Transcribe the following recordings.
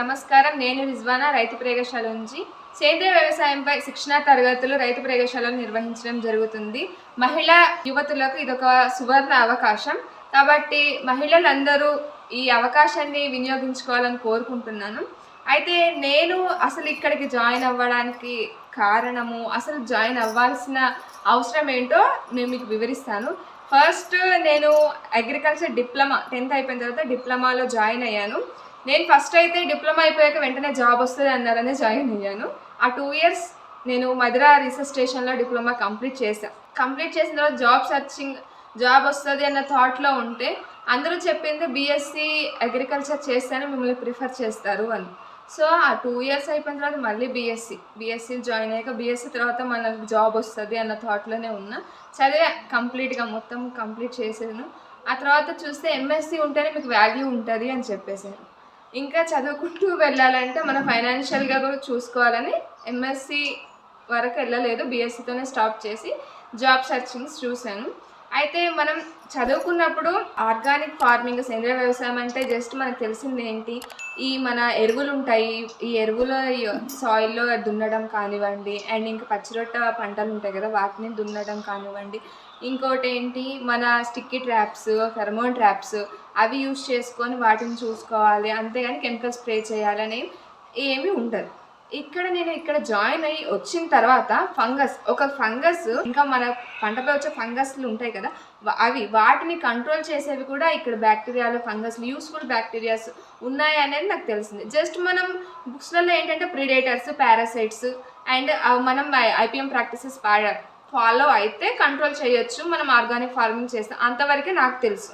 నమస్కారం. నేను రిజ్వానా రైతు ప్రయోగశాల నుంచి. సేంద్రియ వ్యవసాయంపై శిక్షణా తరగతులు రైతు ప్రయోగశాలను నిర్వహించడం జరుగుతుంది. మహిళా యువతులకు ఇదొక సువర్ణ అవకాశం. కాబట్టి మహిళలందరూ ఈ అవకాశాన్ని వినియోగించుకోవాలని కోరుకుంటున్నాను. అయితే నేను అసలు ఇక్కడికి జాయిన్ అవ్వడానికి కారణము అసలు జాయిన్ అవ్వాల్సిన అవసరం ఏంటో నేను మీకు వివరిస్తాను. ఫస్ట్ నేను అగ్రికల్చర్ డిప్లొమా టెన్త్ అయిపోయిన తర్వాత డిప్లొమాలో జాయిన్ అయ్యాను. నేను ఫస్ట్ అయితే డిప్లొమా అయిపోయాక వెంటనే జాబ్ వస్తుంది అన్నారనే జాయిన్ అయ్యాను. ఆ టూ ఇయర్స్ నేను మధురా రీసెర్చ్ స్టేషన్లో డిప్లొమా కంప్లీట్ చేశాను కంప్లీట్ చేసిన తర్వాత జాబ్ సర్చింగ్ జాబ్ వస్తుంది అన్న థాట్లో ఉంటే అందరూ చెప్పింది బీఎస్సీ అగ్రికల్చర్ చేస్తేనే మిమ్మల్ని ప్రిఫర్ చేస్తారు అని. సో ఆ టూ ఇయర్స్ అయిపోయిన తర్వాత మళ్ళీ బీఎస్సీ బీఎస్సీ జాయిన్ అయ్యాక బీఎస్సీ తర్వాత మనకు జాబ్ వస్తుంది అన్న థాట్లోనే ఉన్నా. చదివే కంప్లీట్గా మొత్తం కంప్లీట్ చేసాను ఆ తర్వాత చూస్తే ఎంఎస్సీ ఉంటేనే మీకు వాల్యూ ఉంటుంది అని చెప్పేశారు ఇంకా చదువుకుంటూ వెళ్ళాలంటే మనం ఫైనాన్షియల్గా కూడా చూసుకోవాలని ఎంఎస్సి వరకు వెళ్ళలేదు బీఎస్సీతోనే స్టాప్ చేసి జాబ్ సర్చింగ్స్ చూశాను. అయితే మనం చదువుకున్నప్పుడు ఆర్గానిక్ ఫార్మింగ్ సేంద్రియ వ్యవసాయం అంటే జస్ట్ మనకు తెలిసింది ఏంటి? ఈ మన ఎరువులు ఉంటాయి ఈ ఎరువుల సాయిల్లో దున్నడం కానివ్వండి అండ్ ఇంకా పచ్చిరొట్ట పంటలు ఉంటాయి కదా వాటిని దున్నడం కానివ్వండి. ఇంకోటి ఏంటి మన స్టిక్కీ ట్రాప్స్ ఫెర్మోన్ ట్రాప్స్ అవి యూస్ చేసుకొని వాటిని చూసుకోవాలి. అంతేగాని కెమికల్ స్ప్రే చేయాలని ఏమీ ఉండదు. ఇక్కడ నేను ఇక్కడ జాయిన్ అయ్యి వచ్చిన తర్వాత ఫంగస్ ఒక ఫంగస్ ఇంకా మన పంటపై వచ్చే ఫంగస్లు ఉంటాయి కదా అవి వాటిని కంట్రోల్ చేసేవి కూడా ఇక్కడ బ్యాక్టీరియాలు ఫంగస్లు యూస్ఫుల్ బ్యాక్టీరియాస్ ఉన్నాయి అనేది నాకు తెలిసింది. జస్ట్ మనం బుక్స్లలో ఏంటంటే ప్రిడేటర్స్ పారాసైట్స్ అండ్ మనం ఐపీఎం ప్రాక్టీసెస్ ఫాలో అయితే కంట్రోల్ చేయొచ్చు మనం ఆర్గానిక్ ఫార్మింగ్ చేస్తాం. అంతవరకే నాకు తెలుసు.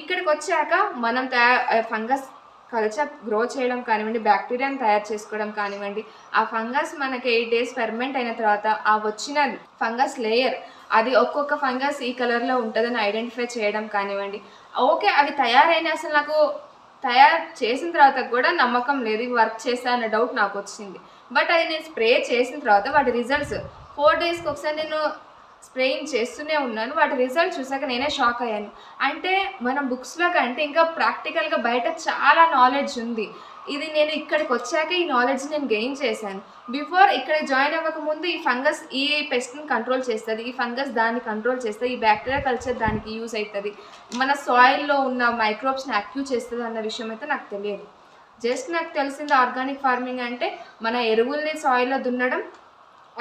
ఇక్కడికి వచ్చాక మనం తయా ఫంగస్ కల్చర్ గ్రో చేయడం కానివ్వండి బ్యాక్టీరియాని తయారు చేసుకోవడం కానివ్వండి ఆ ఫంగస్ మనకి ఎయిట్ డేస్ ఫెర్మెంట్ అయిన తర్వాత ఆ వచ్చిన ఫంగస్ లేయర్ అది ఒక్కొక్క ఫంగస్ ఈ కలర్లో ఉంటుందని ఐడెంటిఫై చేయడం కానివ్వండి. ఓకే అవి తయారైన అసలు నాకు తయారు చేసిన తర్వాత కూడా నమ్మకం లేదు ఇవి వర్క్ చేస్తా అన్న డౌట్ నాకు వచ్చింది. బట్ అది నేను స్ప్రే చేసిన తర్వాత వాటి రిజల్ట్స్ ఫోర్ డేస్కి ఒకసారి నేను స్ప్రేయింగ్ చేస్తూనే ఉన్నాను. వాటి రిజల్ట్ చూసాక నేనే షాక్ అయ్యాను. అంటే మన బుక్స్లో కంటే ఇంకా ప్రాక్టికల్గా బయట చాలా నాలెడ్జ్ ఉంది. ఇది నేను ఇక్కడికి వచ్చాక ఈ నాలెడ్జ్ నేను గెయిన్ చేశాను. బిఫోర్ ఇక్కడ జాయిన్ అవ్వక ముందు ఈ ఫంగస్ ఈ పెస్ట్ని కంట్రోల్ చేస్తుంది. ఈ ఫంగస్ దాన్ని కంట్రోల్ చేస్తుంది. ఈ బ్యాక్టీరియా కల్చర్ దానికి యూజ్ అవుతుంది మన సాయిల్లో ఉన్న మైక్రోబ్స్ని యాక్టివ్ చేస్తుంది అన్న విషయం అయితే నాకు తెలియదు. జస్ట్ నాకు తెలిసింది ఆర్గానిక్ ఫార్మింగ్ అంటే మన ఎరువుల్ని సాయిల్లో దున్నడం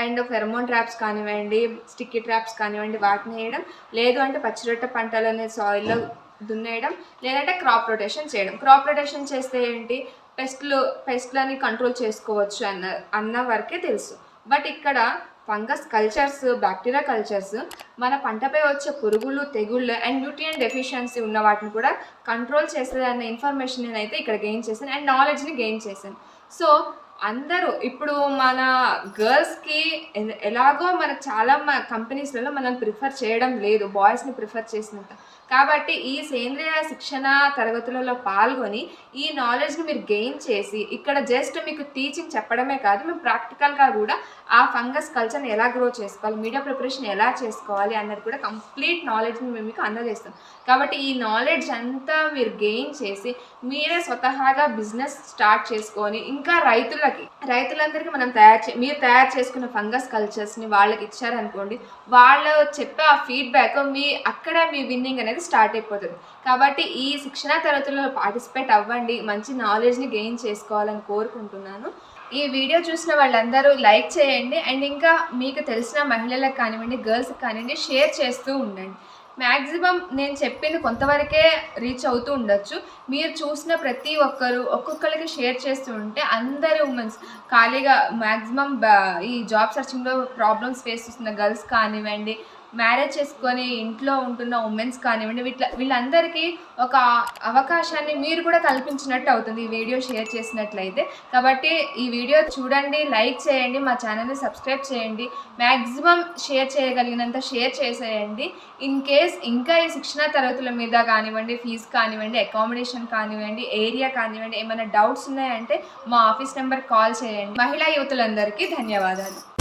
అండ్ ఫెరమోన్ ట్రాప్స్ కానివ్వండి స్టిక్కీ ట్రాప్స్ కానివ్వండి వాటిని వేయడం. లేదు అంటే పచ్చిరొట్ట అనే సాయిల్లో దున్నేయడం. లేదంటే క్రాప్ రొటేషన్ చేయడం. క్రాప్ రొటేషన్ చేస్తే ఏంటి? పెస్ట్లు పెస్ట్లని కంట్రోల్ చేసుకోవచ్చు అన్న అన్న వరకే తెలుసు. బట్ ఇక్కడ ఫంగస్ కల్చర్స్ బ్యాక్టీరియా కల్చర్స్ మన పంటపై వచ్చే పురుగులు తెగుళ్ళు అండ్ న్యూట్రియన్ డెఫిషియన్సీ ఉన్న వాటిని కూడా కంట్రోల్ చేస్తుంది అన్న ఇన్ఫర్మేషన్ నేనైతే ఇక్కడ గెయిన్ చేశాను. అండ్ నాలెడ్జ్ని గెయిన్ చేశాను. సో అందరూ ఇప్పుడు మన గర్ల్స్కి ఎలాగో మనకు చాలా కంపెనీస్లలో మనం ప్రిఫర్ చేయడం లేదు బాయ్స్ని ప్రిఫర్ చేసినంత. కాబట్టి ఈ సేంద్రియ శిక్షణ తరగతులలో పాల్గొని ఈ నాలెడ్జ్ని మీరు గెయిన్ చేసి ఇక్కడ జస్ట్ మీకు టీచింగ్ చెప్పడమే కాదు మేము ప్రాక్టికల్గా కూడా ఆ ఫంగస్ కల్చర్ని ఎలా గ్రో చేసుకోవాలి మీడియా ప్రిపరేషన్ ఎలా చేసుకోవాలి అన్నది కూడా కంప్లీట్ నాలెడ్జ్ని మేము మీకు అందజేస్తాం. కాబట్టి ఈ నాలెడ్జ్ అంతా మీరు గెయిన్ చేసి మీరే స్వతహాగా బిజినెస్ స్టార్ట్ చేసుకొని ఇంకా రైతులకి రైతులందరికీ మనం తయారు చే మీరు తయారు చేసుకున్న ఫంగస్ కల్చర్స్ని వాళ్ళకి ఇచ్చారనుకోండి వాళ్ళు చెప్పే ఆ ఫీడ్బ్యాక్ మీ అక్కడ మీ విన్నింగ్ అనేది స్టార్ట్ అయిపోతుంది. కాబట్టి ఈ శిక్షణా తరగతుల్లో పార్టిసిపేట్ అవ్వండి మంచి నాలెడ్జ్ని గెయిన్ చేసుకోవాలని కోరుకుంటున్నాను. ఈ వీడియో చూసిన వాళ్ళందరూ లైక్ చేయండి అండ్ ఇంకా మీకు తెలిసిన మహిళలకు కానివ్వండి గర్ల్స్కి కానివ్వండి షేర్ చేస్తూ ఉండండి. మ్యాక్సిమం నేను చెప్పింది కొంతవరకే రీచ్ అవుతూ ఉండొచ్చు. మీరు చూసిన ప్రతి ఒక్కరు ఒక్కొక్కరికి షేర్ చేస్తూ ఉంటే అందరి ఉమెన్స్ ఖాళీగా మ్యాక్సిమం ఈ జాబ్ సర్చింగ్లో ప్రాబ్లమ్స్ ఫేస్ చేస్తున్న గర్ల్స్ కానివ్వండి మ్యారేజ్ చేసుకొని ఇంట్లో ఉంటున్న ఉమెన్స్ కానివ్వండి వీళ్ళ వీళ్ళందరికీ ఒక అవకాశాన్ని మీరు కూడా కల్పించినట్టు అవుతుంది ఈ వీడియో షేర్ చేసినట్లయితే. కాబట్టి ఈ వీడియో చూడండి లైక్ చేయండి మా ఛానల్ని సబ్స్క్రైబ్ చేయండి మ్యాక్సిమం షేర్ చేయగలిగినంత షేర్ చేసేయండి. ఇన్ కేస్ ఇంకా ఈ శిక్షణ తరగతుల మీద కానివ్వండి ఫీజు కానివ్వండి అకామిడేషన్ కానివ్వండి ఏరియా కానివ్వండి ఏమైనా డౌట్స్ ఉన్నాయంటే మా ఆఫీస్ నెంబర్ కాల్ చేయండి. మహిళా యువతులందరికీ ధన్యవాదాలు.